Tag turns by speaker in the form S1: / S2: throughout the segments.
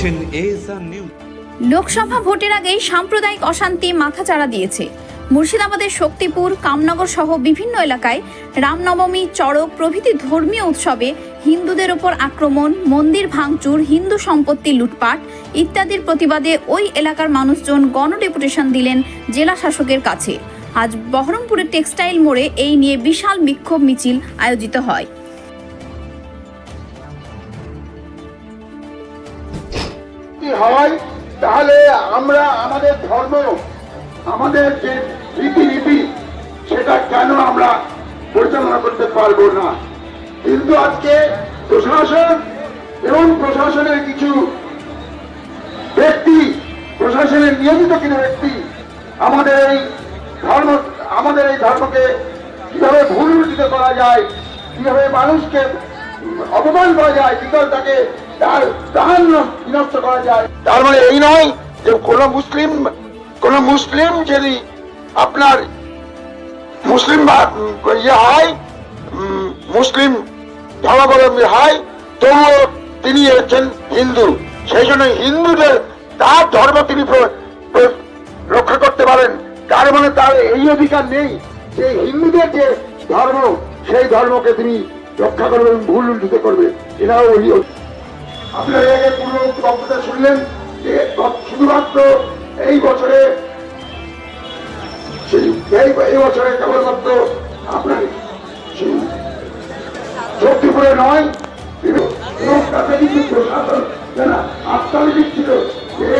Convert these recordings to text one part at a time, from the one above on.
S1: দেখছেন
S2: লোকসভা ভোটের আগেই সাম্প্রদায়িক অশান্তি মাথাচাড়া দিয়েছে। মুর্শিদাবাদের শক্তিপুর, কামনগর সহ বিভিন্ন এলাকায় রামনবমী, চড়ক, প্রভৃতি ধর্মীয় উৎসবে হিন্দুদের ওপর আক্রমণ, মন্দির ভাঙচুর, হিন্দু সম্পত্তি লুটপাট ইত্যাদির প্রতিবাদে ওই এলাকার মানুষজন গণডেপুটেশন দিলেন জেলা শাসকের কাছে। আজ বহরমপুরের টেক্সটাইল মোড়ে এই নিয়ে বিশাল বিক্ষোভ মিছিল আয়োজিত হয়।
S3: হয়, তাহলে আমরা আমাদের ধর্ম, আমাদের যে রীতিনীতি, সেটা কেন আমরা পরিচালনা করতে পারব না? কিন্তু আজকে প্রশাসন এবং প্রশাসনের কিছু ব্যক্তি, প্রশাসনের নিয়মিত কিছু ব্যক্তি আমাদের এই ধর্ম, আমাদের এই ধর্মকে কীভাবে ভুল রুচিত করা যায়, কীভাবে মানুষকে অপমান করা যায়, কীভাবে তাকে তার প্রাণ বিনষ্ট করা যায়। তার মানে এই নয় যে কোন মুসলিম কোন মুসলিম যদি আপনার মুসলিম ইয়ে হয় মুসলিম ধর্মাবলম্বী হয়, তবুও তিনি হচ্ছেন হিন্দু। সেই জন্য হিন্দুদের তার ধর্ম তিনি রক্ষা করতে পারেন। তার মানে তার এই অধিকার নেই যে হিন্দুদের যে ধর্ম, সেই ধর্মকে তিনি রক্ষা করবেন, ভুল উল্লিত করবে এরাও আপনারা আগে পূর্ণ বক্তৃতা শুনলেন যে শুধুমাত্র এই বছরে এই বছরে কেবলমাত্র আপনার শক্তিপুরে নয় এবং তাতে কিন্তু প্রশাসন যারা আত্মালিক ছিল যে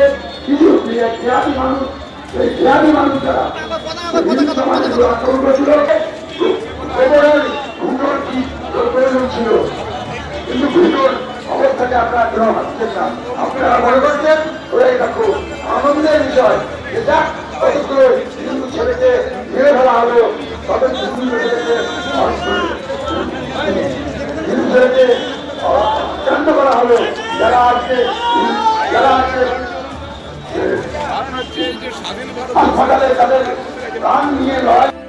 S3: কিছু জ্ঞাতি মানুষ, সেই জ্ঞাতি মানুষ যারা উপর আক্রমণ করেছিল ছিল কিন্তু পক্ষের থেকে আপনারা কেউ হাসছেন না আপনারা মনে করছেন? ওরাই দেখো আনন্দের বিষয়। এটা কতগুলো হিন্দু ছেলেকে মেরে ফেলা হলো, তাদের হিন্দু ছেলেকে হিন্দু ছেলেকে কাণ্ড করা হলো। যারা আজকে যারা আজকে সকালে তাদের প্রাণ নিয়ে লড়াই